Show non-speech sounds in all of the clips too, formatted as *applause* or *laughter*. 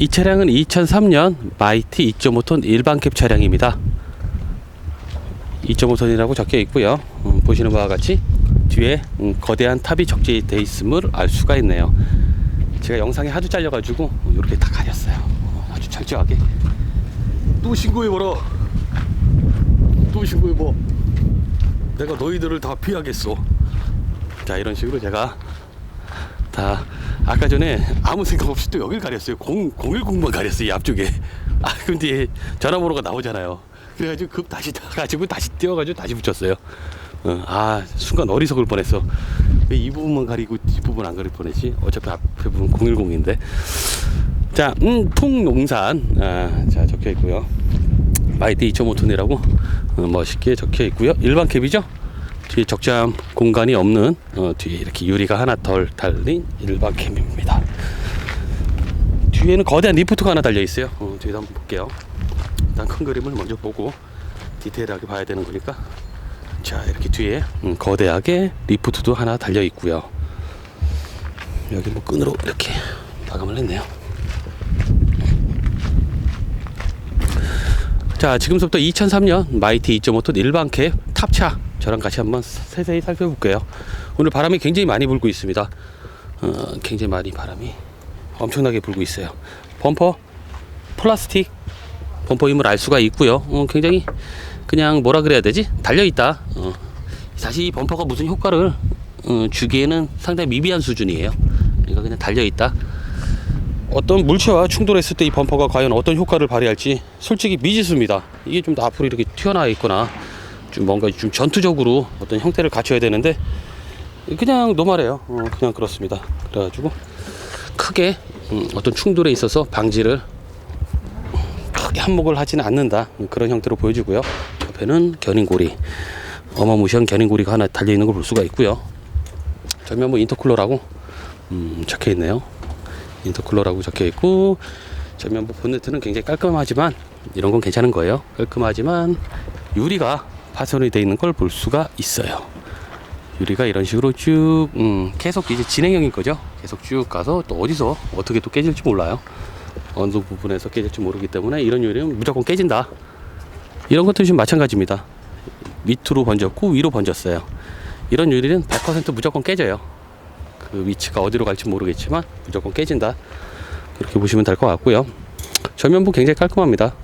이 차량은 2003년 마이티 2.5톤 일반캡 차량입니다. 2.5톤이라고 적혀 있고요. 음, 보시는 바와 같이 뒤에 음, 거대한 탑이 적재되어 있음을 알 수가 있네요. 제가 영상에 하도 잘려가지고 이렇게 다 가렸어요. 어, 아주 철저하게. 또 신고해봐라. 또 신고해봐. 내가 너희들을 다 피하겠어. 자 이런 식으로 제가 다 아까 전에 아무 생각 없이 또 여길 가렸어요. 0, 010번 가렸어요. 이 앞쪽에. *laughs* 아 근데 전화번호가 나오잖아요. 그래가지고 급 다시 가지고 다시 뛰어가지고 다시 붙였어요. 어, 아 순간 어리석을 뻔했어. 왜 이 부분만 가리고 뒷부분 안 가릴 뻔했지? 어차피 앞에 부분 010인데. 자, 음, 풍농산. 아, 자 적혀 있고요. 마이티 2.5톤이라고 어, 멋있게 적혀 있고요. 일반 캡이죠. 뒤에 적재함 공간이 없는 어, 뒤에 이렇게 유리가 하나 덜 달린 일반 캠입니다. 뒤에는 거대한 리프트가 하나 달려 있어요. 어, 뒤에도 한번 볼게요. 일단 큰 그림을 먼저 보고 디테일하게 봐야 되는 거니까. 자 이렇게 뒤에 음, 거대하게 리프트도 하나 달려 있고요. 여기 뭐 끈으로 이렇게 마감을 했네요. 자 지금부터 2003년 마이티 2.5톤 일반 캡 탑차 저랑 같이 한번 세세히 살펴볼게요. 오늘 바람이 굉장히 많이 불고 있습니다. 어, 굉장히 많이 바람이 엄청나게 불고 있어요. 범퍼 플라스틱 범퍼임을 알 수가 있고요. 어, 굉장히 그냥 뭐라 그래야 되지? 달려 있다. 어, 사실 이 범퍼가 무슨 효과를 어, 주기에는 상당히 미비한 수준이에요. 그러니까 그냥 달려 있다. 어떤 물체와 충돌했을 때 이 범퍼가 과연 어떤 효과를 발휘할지 솔직히 미지수입니다. 이게 좀 더 앞으로 이렇게 튀어나와 있거나 좀 뭔가 좀 전투적으로 어떤 형태를 갖춰야 되는데 그냥 노말해요. 어, 그냥 그렇습니다. 그래가지고 크게 음, 어떤 충돌에 있어서 방지를 크게 한몫을 하지는 않는다 그런 형태로 보여지고요. 옆에는 견인고리 어마무시한 견인고리가 하나 달려 있는 걸 볼 수가 있고요. 전면부 인터쿨러라고 음, 적혀 있네요. 인터쿨러라고 적혀 있고 전면부 본네트는 굉장히 깔끔하지만 이런 건 괜찮은 거예요. 깔끔하지만 유리가 파손이 되어 있는 걸 볼 수가 있어요. 유리가 이런 식으로 쭉 음, 계속 이제 진행형인 거죠. 계속 쭉 가서 또 어디서 어떻게 또 깨질지 몰라요. 어느 부분에서 깨질지 모르기 때문에 이런 유리는 무조건 깨진다. 이런 것도 지금 마찬가지입니다. 밑으로 번졌고 위로 번졌어요. 이런 유리는 100% 무조건 깨져요. 그 위치가 어디로 갈지 모르겠지만 무조건 깨진다. 그렇게 보시면 될 것 같고요. 전면부 굉장히 깔끔합니다.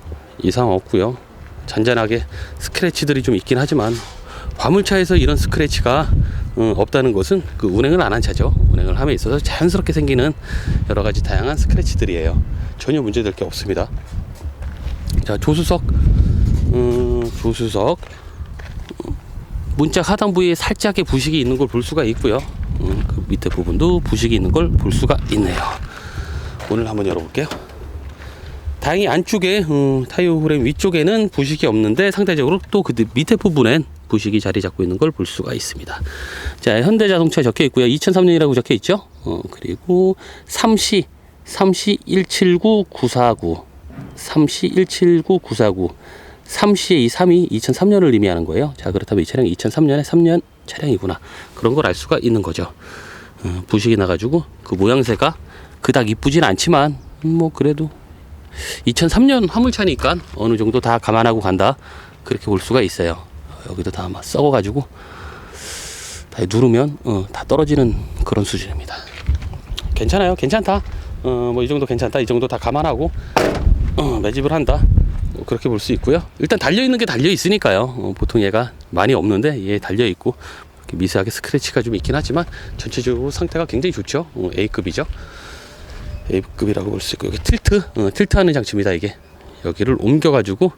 이상 없고요. 잔잔하게 스크래치들이 좀 있긴 하지만 화물차에서 이런 스크래치가 어, 없다는 것은 그 운행을 안 한 차죠. 운행을 함에 있어서 자연스럽게 생기는 여러 가지 다양한 스크래치들이에요. 전혀 문제될 게 없습니다. 자 조수석, 음, 조수석 문짝 하단 부위에 살짝의 부식이 있는 걸 볼 수가 있고요. 음, 그 밑에 부분도 부식이 있는 걸 볼 수가 있네요. 오늘 한번 열어볼게요. 다행히 안쪽에 음, 타이어 후레임 위쪽에는 부식이 없는데 상대적으로 또 그 밑에 부분엔 부식이 자리 잡고 있는 걸 볼 수가 있습니다. 자, 현대자동차 적혀 있고요. 2003년이라고 적혀 있죠. 어, 그리고 3시 3시 179949 3시 179949 3시의 이 3이 2003년을 의미하는 거예요. 자, 그렇다면 이 차량이 2003년에 3년 차량이구나. 그런 걸 알 수가 있는 거죠. 어, 부식이 나가지고 그 모양새가 그닥 이쁘진 않지만 음, 뭐 그래도 2003년 화물차니까 어느 정도 다 감안하고 간다. 그렇게 볼 수가 있어요. 어, 여기도 다막 썩어가지고 다 누르면 어, 다 떨어지는 그런 수준입니다. 괜찮아요. 괜찮다. 어, 뭐 이 정도 괜찮다. 이 정도 다 감안하고 어, 매집을 한다. 뭐 그렇게 볼 수 있고요. 일단 달려 있는 게 달려 있으니까요. 어, 보통 얘가 많이 없는데 얘 달려 있고 이렇게 미세하게 스크래치가 좀 있긴 하지만 전체적으로 상태가 굉장히 좋죠. 어, A급이죠. A급이라고 볼 수 있고 여기 틸트, 어, 틸트하는 장치입니다. 이게 여기를 옮겨가지고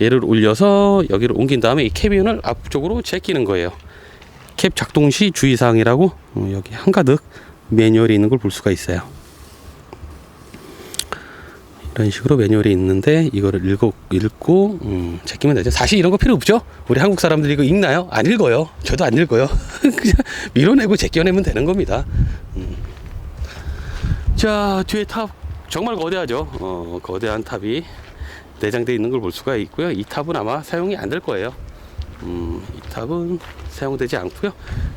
얘를 올려서 여기를 옮긴 다음에 이 캐비언을 앞쪽으로 제끼는 거예요. 캡 작동 시 주의사항이라고 어, 여기 한가득 매뉴얼이 있는 걸 볼 수가 있어요. 이런 식으로 매뉴얼이 있는데 이거를 읽고 읽고 음, 제끼면 되죠. 사실 이런 거 필요 없죠. 우리 한국 사람들이 이거 읽나요? 안 읽어요. 저도 안 읽어요. *laughs* 그냥 밀어내고 제껴내면 되는 겁니다. 음. 자 뒤에 탑 정말 거대하죠. 어, 거대한 탑이 내장되어 있는 걸 볼 수가 있고요. 이 탑은 아마 사용이 안 될 거예요. 음, 이 탑은 사용되지 않고요.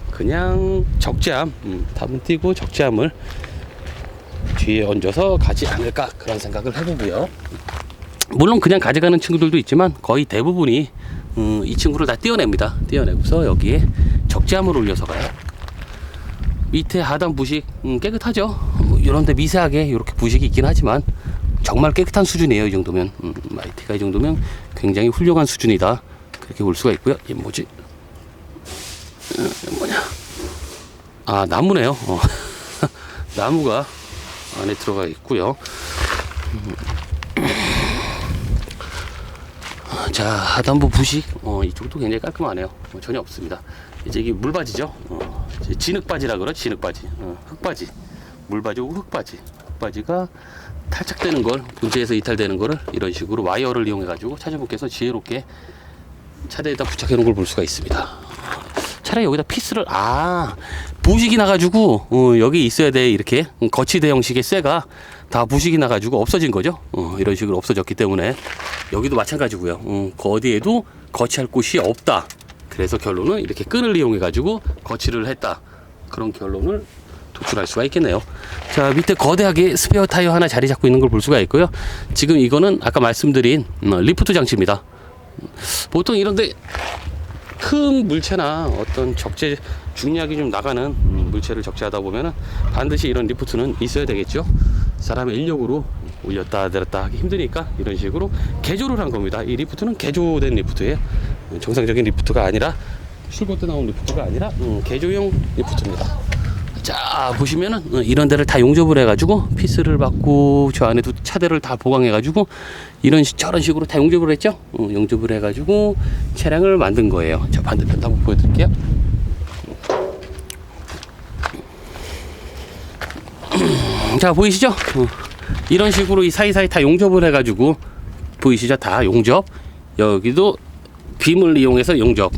그냥 적재함, 음, 탑은 띄고 적재함을 뒤에 얹어서 가지 않을까 그런 생각을 해보고요. 물론 그냥 가져가는 친구들도 있지만 거의 대부분이 음, 이 친구를 다 떼어냅니다. 떼어내고서 여기에 적재함을 올려서 가요. 밑에 하단 부식 음, 깨끗하죠. 뭐 이런데 미세하게 이렇게 부식이 있긴 하지만 정말 깨끗한 수준이에요. 이 정도면 음, 마이티가 이 정도면 굉장히 훌륭한 수준이다. 그렇게 볼 수가 있고요. 이 뭐지? 어, 이거 뭐냐? 아 나무네요. 어. *laughs* 나무가 안에 들어가 있고요. 자 하단부 부식 어, 이쪽도 굉장히 깔끔하네요 어, 전혀 없습니다 이제 이게 물바지죠 어, 진흙바지라 그러 진흙바지 어, 흙바지 물바지고 흙바지. 흙바지가 탈착되는 걸 본체에서 이탈되는 거를 이런 식으로 와이어를 이용해 가지고 차주분께서 지혜롭게 차대에다 부착해 놓은 걸 볼 수가 있습니다. 차라리 여기다 피스를 아 부식이 나가지고 어, 여기 있어야 돼. 이렇게 거치대 형식의 쇠가 다 부식이 나가지고 없어진 거죠? 어, 이런 식으로 없어졌기 때문에 여기도 마찬가지고요. 어, 그 어디에도 거치할 곳이 없다. 그래서 결론은 이렇게 끈을 이용해 가지고 거치를 했다. 그런 결론을 도출할 수가 있겠네요 자 밑에 거대하게 스페어 타이어 하나 자리 잡고 있는 걸 볼 수가 있고요 지금 이거는 아까 말씀드린 어, 리프트 장치입니다 보통 이런데 큰 물체나 어떤 적재 중량이 좀 나가는 음, 물체를 적재하다 보면은 반드시 이런 리프트는 있어야 되겠죠. 사람의 인력으로 올렸다 내렸다 하기 힘드니까 이런 식으로 개조를 한 겁니다. 이 리프트는 개조된 리프트예요. 음, 정상적인 리프트가 아니라 출고 때 나온 리프트가 아니라 음, 개조용 리프트입니다. 자 보시면은 어, 이런 데를 다 용접을 해가지고 피스를 받고 저 안에도 차대를 다 보강해가지고 이런 식 저런 식으로 다 용접을 했죠. 어, 용접을 해가지고 차량을 만든 거예요. 자 반대편도 한번 보여드릴게요. 자 보이시죠? 어, 이런 식으로 이 사이사이 다 용접을 해가지고 보이시죠? 다 용접. 여기도 빔을 이용해서 용접.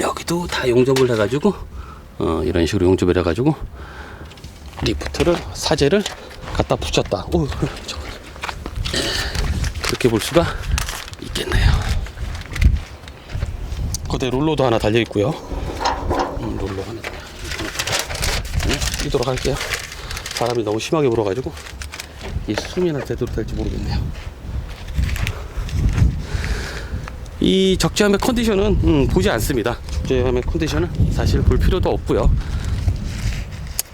여기도 다 용접을 해가지고 어, 이런 식으로 용접을 해가지고 리프트를 사제를 갖다 붙였다. 오, 저, 그렇게 볼 수가 있겠네요. 거대 롤러도 하나 달려 있고요. 음, 롤러 하나 네, 뛰도록 할게요. 바람이 너무 심하게 불어가지고 이 숨이나 제대로 될지 모르겠네요. 이 적재함의 컨디션은 음, 보지 않습니다. 적재함의 컨디션은 사실 볼 필요도 없고요.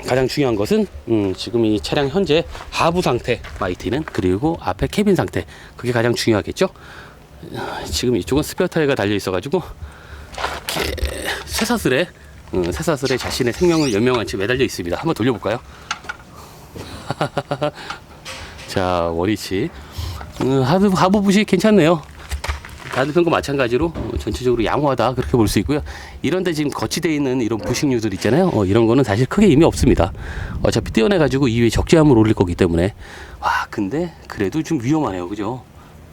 가장 중요한 것은 음, 지금 이 차량 현재 하부 상태 마이티는 그리고 앞에 캐빈 상태 그게 가장 중요하겠죠. 아, 지금 이쪽은 스페어 타이어가 달려 있어가지고 쇠사슬에 음, 쇠사슬에 자신의 생명을 연명한 채 매달려 있습니다. 한번 돌려볼까요? *laughs* 자 원위치 음, 하부 하부 부식 괜찮네요. 다른 편과 마찬가지로 어, 전체적으로 양호하다 그렇게 볼 수 있고요. 이런데 지금 거치되어 있는 이런 부식류들 있잖아요. 어, 이런 거는 사실 크게 의미 없습니다. 어차피 떼어내 가지고 이 위에 적재함을 올릴 거기 때문에 와 근데 그래도 좀 위험하네요, 그죠?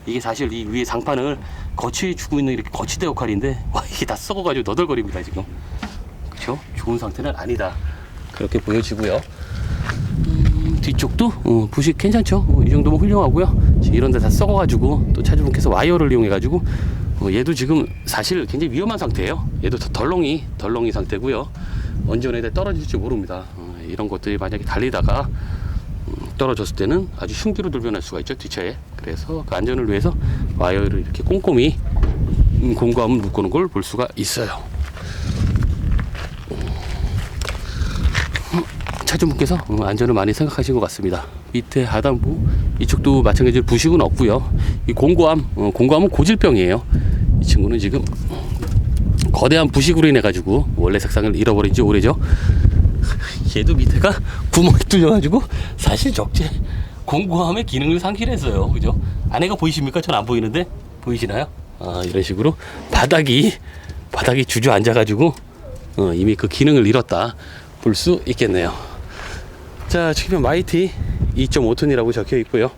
이게 사실 이 위에 상판을 거치해주고 있는 이렇게 거치대 역할인데 와 이게 다 썩어가지고 너덜거립니다 지금. 그렇죠? 좋은 상태는 아니다. 그렇게 보여지고요. 뒤쪽도 어, 부식 괜찮죠? 어, 이 정도면 훌륭하고요. 이런 데 다 썩어가지고 또 차주분께서 와이어를 이용해 가지고 어, 얘도 지금 사실 굉장히 위험한 상태예요. 얘도 더 덜렁이 덜렁이 상태고요. 언제 어느 데 떨어질지 모릅니다. 어, 이런 것들이 만약에 달리다가 음, 떨어졌을 때는 아주 흉기로 돌변할 수가 있죠 뒷차에. 그래서 그 안전을 위해서 와이어를 이렇게 꼼꼼히 음, 공구함을 묶어놓은 걸 볼 수가 있어요. 차주분께서 어, 안전을 많이 생각하신 것 같습니다. 밑에 하단부 이쪽도 마찬가지로 부식은 없고요. 이 공고함 어, 공고함은 고질병이에요. 이 친구는 지금 거대한 부식으로 인해 가지고 원래 색상을 잃어버린 지 오래죠. *laughs* 얘도 밑에가 구멍이 뚫려가지고 사실 적재 공고함의 기능을 상실했어요. 그죠? 안에가 보이십니까? 전 안 보이는데 보이시나요? 아 이런 식으로 바닥이 바닥이 주저앉아가지고 어, 이미 그 기능을 잃었다 볼 수 있겠네요. 자, 지금 마이티 2.5톤이라고 적혀 있고요.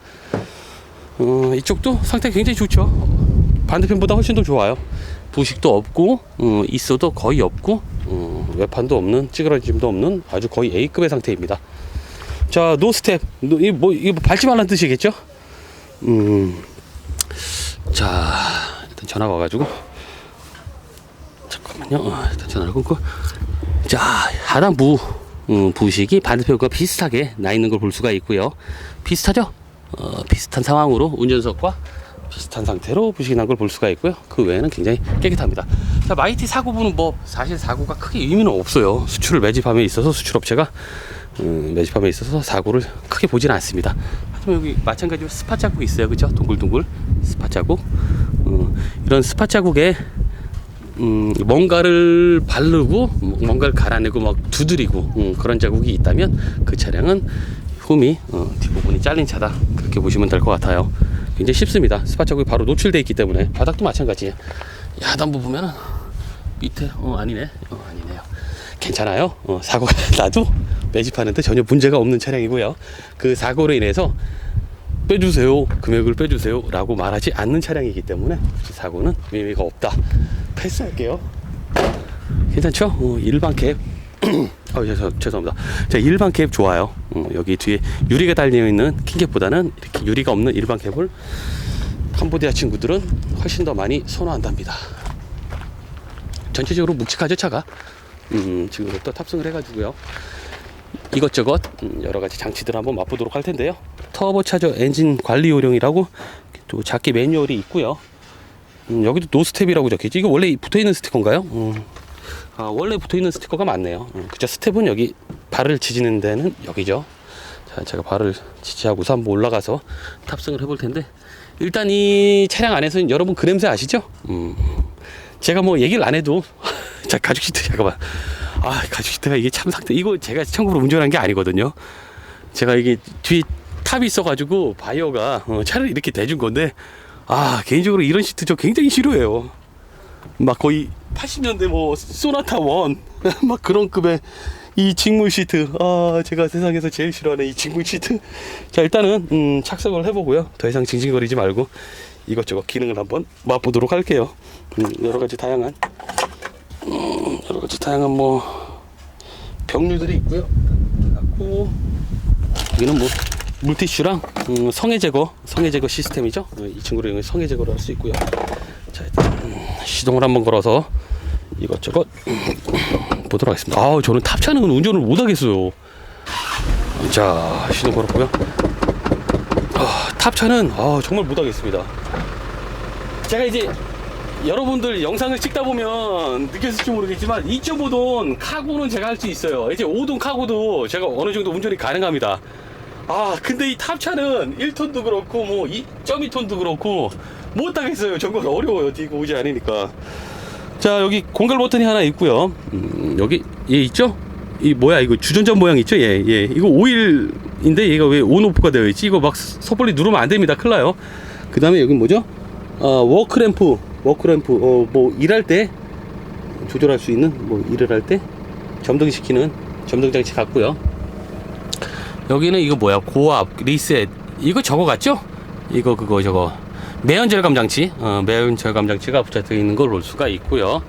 어, 이쪽도 상태 굉장히 좋죠. 반대편보다 훨씬 더 좋아요. 부식도 없고, 어, 있어도 거의 없고, 어, 외판도 없는, 찌그러짐도 없는 아주 거의 A급의 상태입니다. 자, 노 스텝. 노, 이 뭐, 이거 밟지 말라는 뜻이겠죠? 음, 자, 일단 전화가 와가지고. 잠깐만요. 어, 일단 전화를 끊고. 자, 하단부 음, 부식이 반대편과 비슷하게 나 있는 걸 볼 수가 있고요. 비슷하죠? 어, 비슷한 상황으로 운전석과 비슷한 상태로 부식이 난 걸 볼 수가 있고요. 그 외에는 굉장히 깨끗합니다. 자, 마이티 사고분은 뭐 사실 사고가 크게 의미는 없어요. 수출을 매집함에 있어서 수출업체가 음, 매집함에 있어서 사고를 크게 보지는 않습니다. 하지만 여기 마찬가지로 스팟 자국이 있어요. 그죠? 동글동글 스팟 자국. 어, 이런 스팟 자국에 음, 뭔가를 바르고 뭔가를 갈아내고 막 두드리고 음, 그런 자국이 있다면 그 차량은 홈이 어, 뒷부분이 잘린 차다. 그렇게 보시면 될 것 같아요. 굉장히 쉽습니다. 스팟 자국이 바로 노출되어 있기 때문에. 바닥도 마찬가지예요. 야, 하단부 보면은 밑에 어 아니네. 어 아니네요. 괜찮아요. 어, 사고가 *laughs* 나도 매집하는데 전혀 문제가 없는 차량이고요. 그 사고로 인해서 빼주세요. 금액을 빼주세요. 라고 말하지 않는 차량이기 때문에 사고는 의미가 없다. 패스할게요. 괜찮죠? 어, 일반 캡. *clears throat* 어, 죄송, 죄송합니다. 자 일반 캡 좋아요. 어, 여기 뒤에 유리가 달려 있는 킹캡보다는 이렇게 유리가 없는 일반 캡을 캄보디아 친구들은 훨씬 더 많이 선호한답니다. 전체적으로 묵직하죠 차가? 음, 지금부터 탑승을 해가지고요 이것저것 음, 여러 가지 장치들 한번 맛보도록 할 텐데요. 터보차저 엔진 관리 요령이라고 또 작게 매뉴얼이 있고요. 음, 여기도 노스텝이라고 적혀있지. 이거 원래 붙어 있는 스티커인가요? 음. 아, 원래 붙어 있는 스티커가 맞네요. 음, 그죠? 스텝은 여기 발을 지지는 데는 여기죠. 자, 제가 발을 지지하고서 한번 올라가서 탑승을 해볼 텐데 일단 이 차량 안에서는 여러분 그 냄새 아시죠? 음. 제가 뭐 얘기를 안 해도 *laughs* 자 가죽 시트 잠깐만 아 가죽 시트가 이게 참 상태. 이거 제가 처음으로 운전한 게 아니거든요. 제가 이게 뒤에 탑이 있어가지고 바이어가 어, 차를 이렇게 대준 건데 아 개인적으로 이런 시트 저 굉장히 싫어해요. 막 거의 80년대 뭐 소나타 원. *laughs* 막 그런 급의 이 직물 시트. 아 제가 세상에서 제일 싫어하는 이 직물 시트. 자 일단은 음, 착석을 해보고요. 더 이상 징징거리지 말고 이것저것 기능을 한번 맛보도록 할게요. 음, 여러 가지 다양한 음, 여러 가지 다양한 뭐 병류들이 있고요. 갖고 여기는 뭐 물티슈랑 음, 성해 제거 성해 제거 시스템이죠. 어, 이 친구를 이용해 성해 제거를 할 수 있고요. 자 일단 음, 시동을 한번 걸어서 이것저것 음, 보도록 하겠습니다. 아우 저는 탑차는 운전을 못 하겠어요. 자 시동 걸었고요. 아, 탑차는 아, 정말 못 하겠습니다. 제가 이제 여러분들 영상을 찍다 보면 느꼈을지 모르겠지만 2.5돈 카고는 제가 할 수 있어요. 이제 5돈 카고도 제가 어느 정도 운전이 가능합니다. 아 근데 이 탑차는 1톤도 그렇고 뭐 2.2톤도 그렇고 못하겠어요. 정말 어려워요. 뒤가 오지 않으니까. 자 여기 공갈 버튼이 하나 있고요. 음, 여기 얘 있죠? 이 뭐야 이거 주전자 모양 있죠? 예, 예. 이거 오일인데 얘가 왜 온오프가 되어 있지? 이거 막 섣불리 누르면 안 됩니다. 큰일 나요. 그 다음에 여기 뭐죠? 어, 워크램프, 워크램프, 어, 뭐, 일할 때 조절할 수 있는, 뭐, 일을 할 때 점등시키는 점등 장치 같고요 여기는 이거 뭐야? 고압, 리셋. 이거 저거 같죠? 이거, 그거, 저거. 매연 절감 장치, 어, 매연 절감 장치가 붙여 있는 걸 볼 수가 있고요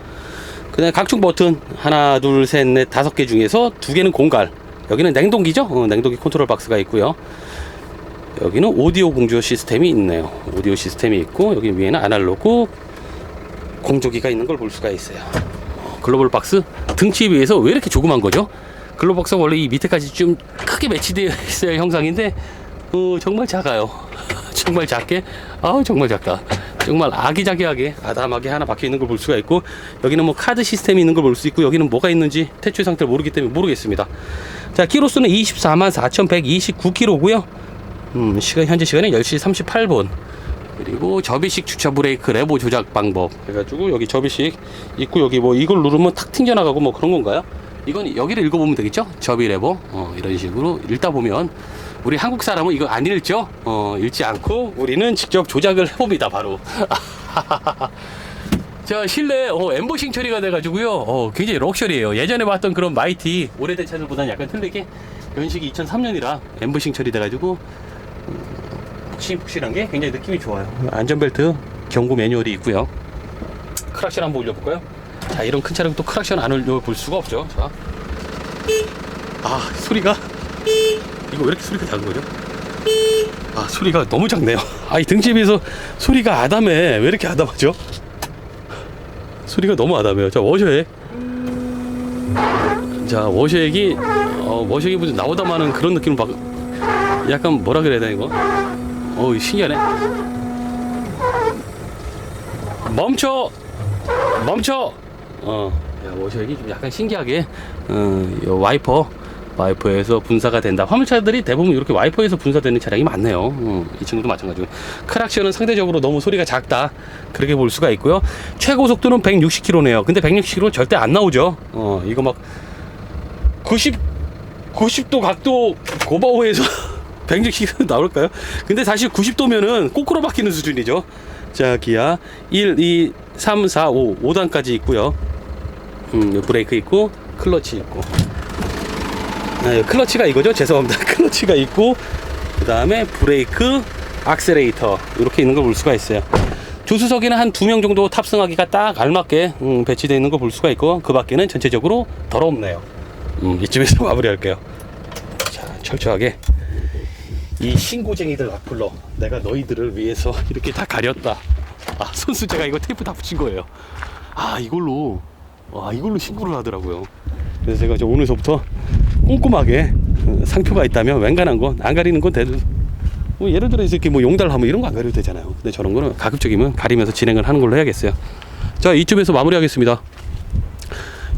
그다음에 각종 버튼 하나, 둘, 셋, 넷, 다섯 개 중에서 두 개는 공갈. 여기는 냉동기죠? 어, 냉동기 컨트롤 박스가 있고요. 여기는 오디오 공조 시스템이 있네요. 오디오 시스템이 있고 여기 위에는 아날로그 공조기가 있는 걸 볼 수가 있어요. 어, 글로벌 박스 등치에 비해서 왜 이렇게 조그만 거죠? 글로벌 박스가 원래 이 밑에까지 좀 크게 매치되어 있어야 형상인데 어, 정말 작아요. *laughs* 정말 작게 아우 정말 작다. 정말 아기자기하게 아담하게 하나 박혀 있는 걸 볼 수가 있고 여기는 뭐 카드 시스템이 있는 걸 볼 수 있고 여기는 뭐가 있는지 태출 상태를 모르기 때문에 모르겠습니다. 자 키로수는 24만 4,129km고요. 음, 시간 현재 시간은 10시 38분. 그리고 접이식 주차 브레이크 레버 조작 방법 해가지고 여기 접이식 있고 여기 뭐 이걸 누르면 탁 튕겨 나가고 뭐 그런 건가요? 이건 여기를 읽어보면 되겠죠? 접이 레버 어, 이런 식으로 읽다 보면 우리 한국 사람은 이거 안 읽죠? 어, 읽지 않고 우리는 직접 조작을 해봅니다 바로. *laughs* 자 실내 어, 엠보싱 처리가 돼가지고요 어, 굉장히 럭셔리해요 예전에 봤던 그런 마이티 오래된 차들보다는 약간 틀리게 연식이 2003년이라 엠보싱 처리돼가지고 푹신푹신한 게 굉장히 느낌이 좋아요. 안전벨트 경고 매뉴얼이 있고요. 크락션 한번 올려볼까요? 자 이런 큰 차량 또 크락션 안 올려볼 수가 없죠. 자. 아 소리가? 이거 왜 이렇게 소리가 작은 거죠? 아 소리가 너무 작네요. 아 이 등치에 비해서 소리가 아담해. 왜 이렇게 아담하죠? 소리가 너무 아담해요. 자 워셔액 자 워셔액이 어, 워셔액이 무슨 나오다 마는 그런 느낌을 막 약간 뭐라 그래야 되나 이거 어우 신기하네. 멈춰! 멈춰! 어. 야, 워셔액이 좀 약간 신기하게 어, 요 와이퍼. 와이퍼에서 분사가 된다. 화물차들이 대부분 이렇게 와이퍼에서 분사되는 차량이 많네요. 어, 이 친구도 마찬가지고. 크락션은 상대적으로 너무 소리가 작다. 그렇게 볼 수가 있고요. 최고 속도는 160km네요. 근데 160km 절대 안 나오죠. 어 이거 막 90 90도 각도 고바오에서 160km *laughs* 나올까요? 근데 사실 90도면은 꼬꾸로 바뀌는 수준이죠. 자, 기아 1, 2, 3, 4, 5, 5단까지 있고요. 음, 브레이크 있고 클러치 있고. 아, 클러치가 이거죠? 죄송합니다. *laughs* 클러치가 있고 그다음에 브레이크, 악셀레이터 이렇게 있는 걸 볼 수가 있어요. 조수석에는 한 두 명 정도 탑승하기가 딱 알맞게 음, 배치되어 있는 걸 볼 수가 있고 그 밖에는 전체적으로 더럽네요. 음, 이쯤에서 *laughs* 마무리할게요. 자, 철저하게 이 신고쟁이들 악플러 내가 너희들을 위해서 이렇게 다 가렸다. 아, 손수 제가 이거 테이프 다 붙인 거예요. 아, 이걸로 와, 이걸로 신고를 하더라고요. 그래서 제가 오늘서부터 꼼꼼하게 어, 상표가 있다면 웬간한 건 안 가리는 건 되는 뭐 예를 들어 이렇게 뭐 용달 하면 이런 거 안 가려도 되잖아요. 근데 저런 거는 가급적이면 가리면서 진행을 하는 걸로 해야겠어요. 자, 이쯤에서 마무리하겠습니다.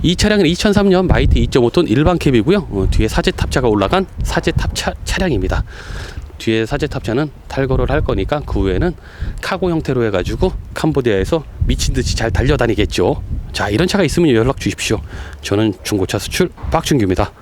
이 차량은 2003년 마이티 2.5톤 일반 캡이고요. 어, 뒤에 사제 탑차가 올라간 사제 탑차 차량입니다. 뒤에 사제 탑차는 탈거를 할 거니까 그 후에는 카고 형태로 해가지고 캄보디아에서 미친 듯이 잘 달려다니겠죠. 자 이런 차가 있으면 연락 주십시오. 저는 중고차 수출 박준규입니다.